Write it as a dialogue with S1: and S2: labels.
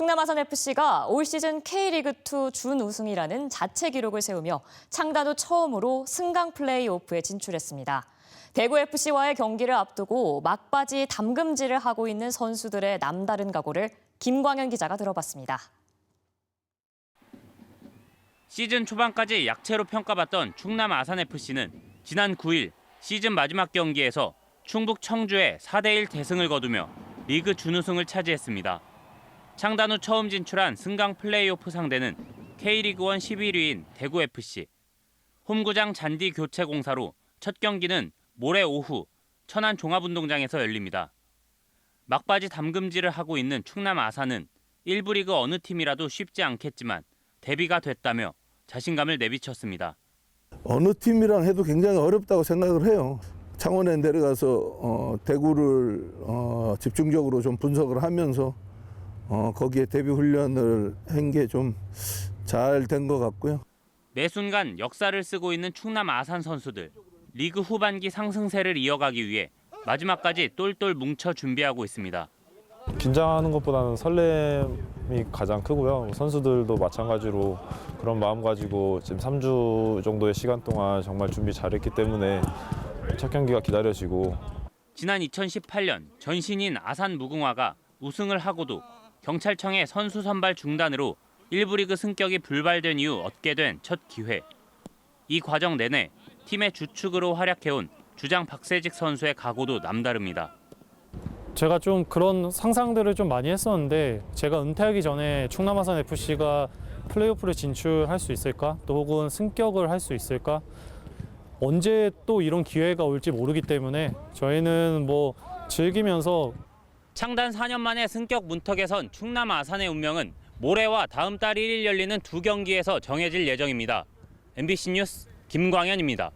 S1: 충남 아산FC가 올 시즌 K리그2 준우승이라는 자체 기록을 세우며 창단 후 처음으로 승강 플레이오프에 진출했습니다. 대구FC와의 경기를 앞두고 막바지 담금질을 하고 있는 선수들의 남다른 각오를 김광현 기자가 들어봤습니다.
S2: 시즌 초반까지 약체로 평가받던 충남 아산FC는 지난 9일 시즌 마지막 경기에서 충북 청주에 4대1 대승을 거두며 리그 준우승을 차지했습니다. 창단 후 처음 진출한 승강 플레이오프 상대는 K리그1 11위인 대구FC. 홈구장 잔디 교체 공사로 첫 경기는 모레 오후 천안 종합운동장에서 열립니다. 막바지 담금질을 하고 있는 충남 아산은 1부 리그 어느 팀이라도 쉽지 않겠지만 데뷔가 됐다며 자신감을 내비쳤습니다.
S3: 어느 팀이랑 해도 굉장히 어렵다고 생각을 해요. 창원에 내려가서 어, 대구를 어, 집중적으로 좀 분석을 하면서 어, 거기에 대비 훈련을 한 게 좀 잘 된 것 같고요.
S2: 매 순간 역사를 쓰고 있는 충남 아산 선수들. 리그 후반기 상승세를 이어가기 위해 마지막까지 똘똘 뭉쳐 준비하고 있습니다.
S4: 긴장하는 것보다는 설렘이 가장 크고요. 선수들도 마찬가지로 그런 마음 가지고 지금 3주 정도의 시간 동안 정말 준비 잘했기 때문에 첫 경기가 기다려지고
S2: 지난 2018년 전신인 아산 무궁화가 우승을 하고도 경찰청의 선수 선발 중단으로 1부 리그 승격이 불발된 이후 얻게 된 첫 기회. 이 과정 내내 팀의 주축으로 활약해온 주장 박세직 선수의 각오도 남다릅니다.
S5: 제가 좀 그런 상상들을 좀 많이 했었는데 제가 은퇴하기 전에 충남 아산 FC가 플레이오프를 진출할 수 있을까? 또 혹은 승격을 할 수 있을까? 언제 또 이런 기회가 올지 모르기 때문에 저희는 뭐 즐기면서
S2: 창단 4년 만에 승격 문턱에 선 충남 아산의 운명은 모레와 다음 달 1일 열리는 두 경기에서 정해질 예정입니다. MBC 뉴스 김광현입니다.